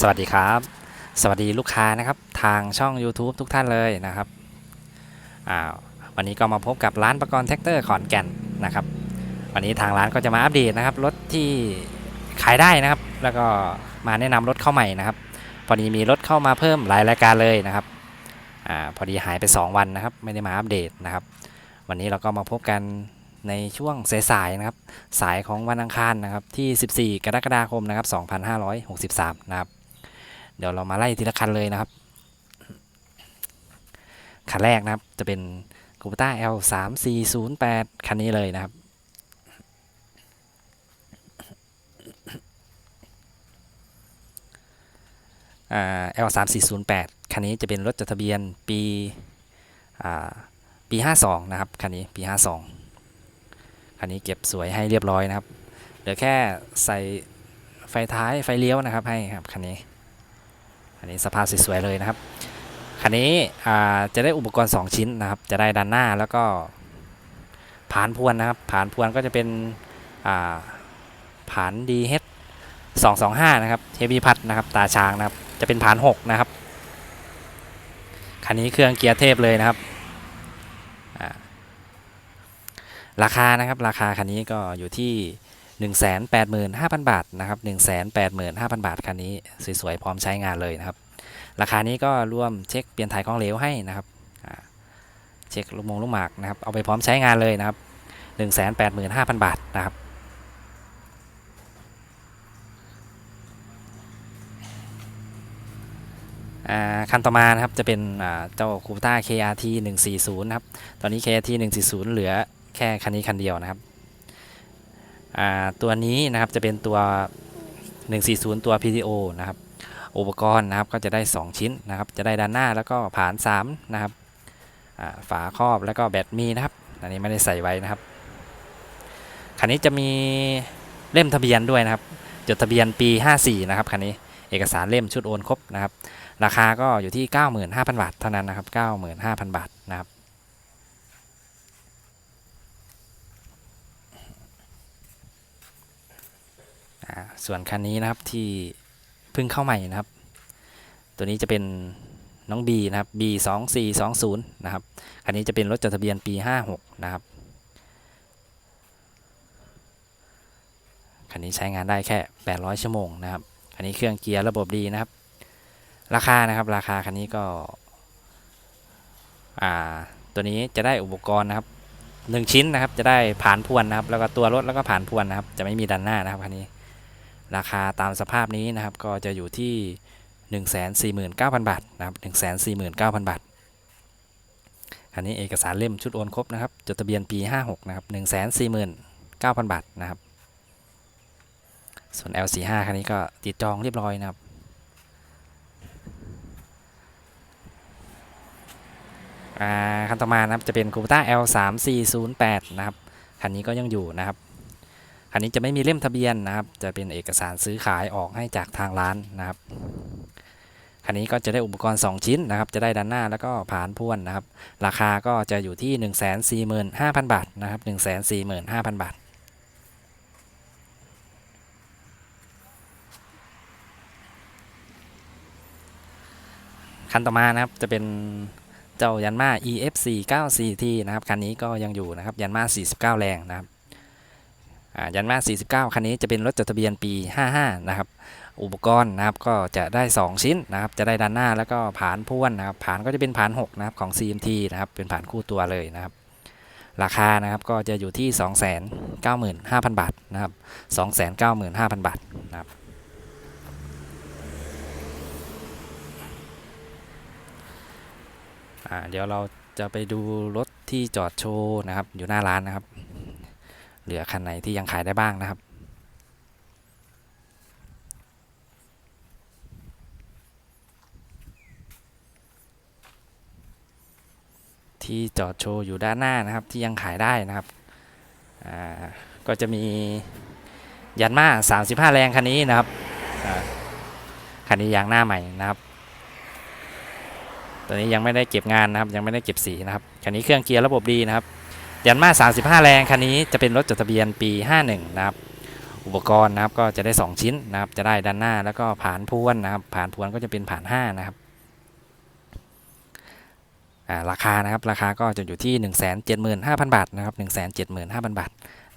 สวัสดีครับ สวัสดีลูกค้านะครับ ทางช่อง YouTube ทุกท่านเลยนะครับอ่าวันนี้ก็มาพบกับร้านประกรณ์แท็กเตอร์ขอนแก่นนะครับ วันนี้ทางร้านก็จะมาอัปเดตนะครับรถที่ขายได้นะครับ แล้วก็มาแนะนำรถเข้าใหม่นะครับพอดีมีรถเข้ามาเพิ่มหลายรายการเลยนะครับอาพอดีหายไป 2 วันนะครับ ไม่ได้มาอัปเดตนะครับ วันนี้เราก็มาพบกันในช่วงสายๆนะครับ สายของวันอังคารนะครับที่ 14 กรกฎาคมนะครับ 2563 นะครับ เดี๋ยวเรามาไล่ทีละคันเลยนะครับ คันแรกนะครับจะเป็น c u b a L 3 4 0 8คันนี้เลยนะครับอ่า L 3 4 0 8คันนี้จะเป็นรถจดทะเบียนปีอ่าปี 52 นะครับคันนี้ปี 52 คันนี้เก็บสวยให้เรียบร้อยนะครับ เหลือแค่ใส่ไฟท้ายไฟเลี้ยวนะครับให้ครับคันนี้ อันนี้สภาพสวยๆเลยนะครับคันนี้จะได้อุปกรณ์ 2 ชิ้นนะครับ จะได้ด้านหน้าแล้วก็ผานพวนนะครับผานพวนก็จะเป็นอ่าผาน DH 225 นะครับเฮฟวีพัดนะครับตาช้างนะครับ จะเป็นผาน 6 นะครับคันนี้เครื่องเกียร์เทพเลยนะครับราคานะครับราคาคันนี้ก็อยู่ที่ 185,000 บาทนะครับ185,000 บาทคันนี้สวยๆพร้อมใช้งานเลยนะครับ ราคานี้ก็รวมเช็คเปลี่ยนถ่ายของเหลวให้นะครับเช็คลูกมงลูกหมากนะครับเอาไปพร้อมใช้งานเลยนะครับ 185,000 บาทนะครับอ่าคันต่อมานะครับจะเป็นอ่าเจ้าคูต้า KRT 140 นะครับ ตอนนี้ KRT 140 เหลือแค่คันนี้คันเดียวนะครับ ตัวนี้นะครับจะเป็นตัว 140 ตัว PTO นะครับอุปกรณ์นะครับก็จะได้ 2 ชิ้นนะครับจะได้ด้านหน้าแล้วก็ผาน3นะครับฝาครอบแล้วก็แบตมีนะครับอันนี้ไม่ได้ใส่ไว้นะครับคันนี้จะมีเล่มทะเบียนด้วยนะครับจดทะเบียนปี 54 นะครับคันนี้เอกสารเล่มชุดโอนครบนะครับ ราคาก็อยู่ที่ 95,000 บาทเท่านั้นนะครับ 95,000 บาทนะครับ ส่วนคันนี้นะครับที่เพิ่งเข้าใหม่นะครับ ตัวนี้จะเป็นน้อง B นะครับ B 2 4 2 0นะครับ คันนี้จะเป็นรถจดทะเบียนปี 56 นะครับ คันนี้ใช้งานได้แค่ 800 ชั่วโมงนะครับ คันนี้เครื่องเกียร์ระบบดีนะครับ ราคานะครับราคาคันนี้ก็ อ่า ตัวนี้จะได้อุปกรณ์นะครับหนึ่งชิ้นนะครับ จะได้ผ่านพวนนะครับ แล้วก็ตัวรถแล้วก็ผ่านพวนนะครับ จะไม่มีดันหน้านะครับคันนี้ ราคาตามสภาพนี้นะครับ ก็จะอยู่ที่ 149,000 บาทนะครับ149,000 บาท อันนี้เอกสารเล่มชุดโอนครบนะครับ จดทะเบียนปี 56 นะครับ 149,000 บาทนะครับ ส่วน L45 คันนี้ก็ติดจองเรียบร้อยนะครับคันต่อมานะครับจะเป็น c u b a L3408 นะครับ คันนี้ก็ยังอยู่นะครับ คันนี้จะไม่มีเล่มทะเบียนนะครับ จะเป็นเอกสารซื้อขายออกให้จากทางร้านนะครับคันนี้ก็จะได้อุปกรณ์ 2 ชิ้นนะครับ จะได้ด้านหน้าแล้วก็ผานพ่วนนะครับ ราคาก็จะอยู่ที่ 145,000 บาทนะครับ 145,000 บาท คันต่อมานะครับจะเป็นเจ้ายันมา EF4 94T นะครับ คันนี้ก็ยังอยู่นะครับ ยันมา 49 แรงนะครับ ยันมา 49 คันนี้จะเป็นรถจดทะเบียนปี 55 นะครับ อุปกรณ์นะครับก็จะได้ 2 ชิ้นนะครับ จะได้ด้านหน้าแล้วก็ผานพ่วนนะครับ ผานก็จะเป็นผาน 6 นะครับของ CMT นะครับ เป็นผานคู่ตัวเลยนะครับ ราคานะครับก็จะอยู่ที่ 295,000 บาทนะครับ 295,000 บาทนะครับเดี๋ยวเราจะไปดูรถที่จอดโชว์นะครับ อยู่หน้าร้านนะครับ เหลือคันไหนที่ยังขายได้บ้างนะครับ ที่จอดโชว์อยู่ด้านหน้านะครับที่ยังขายได้นะครับก็จะมียันมา 35 แรงคันนี้นะครับคันนี้ยางหน้าใหม่นะครับตัวนี้ยังไม่ได้เก็บงานนะครับยังไม่ได้เก็บสีนะครับคันนี้เครื่องเกียร์ระบบดีนะครับ ยันมา 35 แรงคันนี้จะเป็นรถจดทะเบียนปี 51 นะครับ อุปกรณ์นะครับก็จะได้ 2 ชิ้นนะครับ จะได้ด้านหน้าแล้วก็ผานพวนนะครับ ผานพวนก็จะเป็นผาน 5 นะครับอ่าราคานะครับราคาก็จะอยู่ที่ 175,000 บาทนะครับ175,000 บาท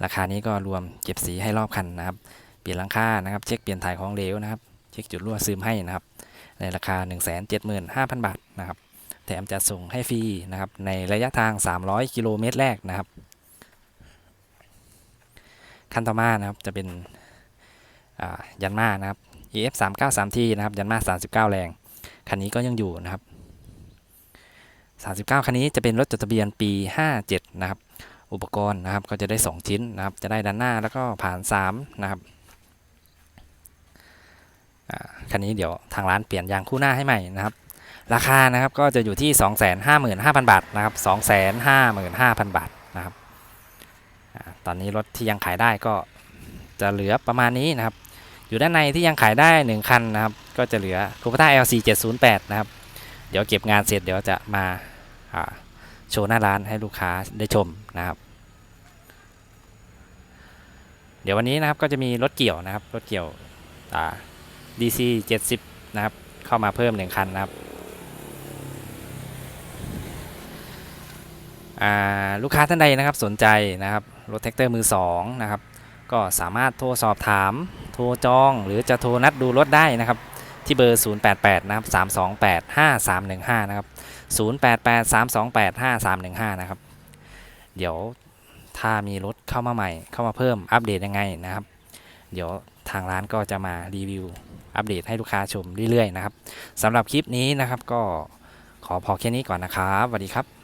ราคานี้ก็รวมเก็บสีให้รอบคันนะครับ เปลี่ยนหลังคานะครับ เช็คเปลี่ยนถ่ายของเหลวนะครับ เช็คจุดรั่วซึมให้นะครับ ในราคา 175,000 บาทนะครับ แถมจะส่งให้ฟรีนะครับในระยะทาง 300 กิโลเมตรแรกนะครับคันต่อมานะครับจะเป็นยันมานะครับ EF 3 9 3 t นะครับยันมา 39 แรง คันนี้ก็ยังอยู่นะครับ 39 คันนี้จะเป็นรถจดทะเบียนปี 57 นะครับ อุปกรณ์นะครับก็จะได้ 2 ชิ้นนะครับ จะได้ด้านหน้าแล้วก็ผ่าน 3 นะครับคันนี้เดี๋ยวทางร้านเปลี่ยนยางคู่หน้าให้ใหม่นะครับ ราคานะครับก็จะอยู่ที่ 255,000 บาทนะครับ255,000 บาทนะครับตอนนี้รถที่ยังขายได้ก็จะเหลือประมาณนี้นะครับ อยู่ด้านในที่ยังขายได้ 1 คันนะครับ ก็จะเหลือ c u p e r a LC 708นะครับ เดี๋ยวเก็บงานเสร็จเดี๋ยวจะมาโชว์หน้าร้านให้ลูกค้าได้ชมนะครับ เดี๋ยววันนี้นะครับก็จะมีรถเกี่ยวนะครับ รถเกี่ยว DC 70นะครับเข้ามาเพิ่ม 1 คันนะครับ อ่า ลูกค้าท่านใดนะครับสนใจนะครับรถแท็กเตอร์มือ2นะครับก็สามารถโทรสอบถาม โทรจอง หรือจะโทรนัดดูรถได้นะครับที่เบอร์ 088 นะครับ 328 5315 นะครับ 088 328 5315 นะครับ เดี๋ยวถ้ามีรถเข้ามาใหม่ เข้ามาเพิ่มอัปเดตยังไงนะครับ เดี๋ยวทางร้านก็จะมารีวิวอัปเดตให้ลูกค้าชมเรื่อยๆนะครับสำหรับคลิปนี้นะครับก็ขอพอแค่นี้ก่อนนะครับสวัสดีครับ